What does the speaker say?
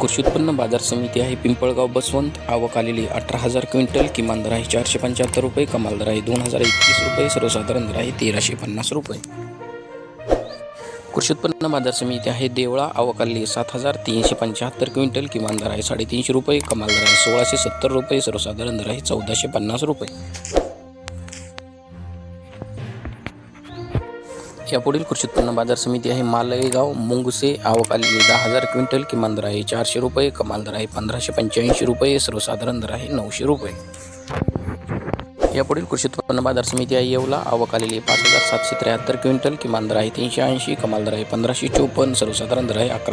कृषी उत्पन्न बाजार समिती आहे. पिंपळगाव बसवंत. आवक आलेली अठरा हजार क्विंटल. किमान दर आहे चारशे पंच्याहत्तर रुपये. कमाल दर आहे दोन हजार एकवीस रुपये. सर्वसाधारण दर आहे तेराशे पन्नास रुपये. कृषी उत्पन्न बाजार समिती आहे. देवळा. आवक आलेली सात हजार तीनशे पंच्याहत्तर क्विंटल. किमान दर आहे साडेतीनशे रुपये. कमाल दर आहे सोळाशे सत्तर रुपये. सर्वसाधारण दर आहे चौदाशे पन्नास रुपये. यापुढील कृषी उत्पन्न बाजार समिती आहे मालेगाव मुंगसे आवक आलेली दहा हजार क्विंटल किमान दर आहे चारशे रुपये कमाल दर आहे पंधराशे पंच्याऐंशी रुपये सर्वसाधारण दर आहे नऊशे रुपये. यापुढील कृषी उत्पन्न बाजार समिती आहे येवला आवक आलेली पाच हजार सातशे त्र्याहत्तर क्विंटल किमान दर आहे तीनशे ऐंशी कमाल दर आहे पंधराशे चोपन्न सर्वसाधारण दर आहे अकरा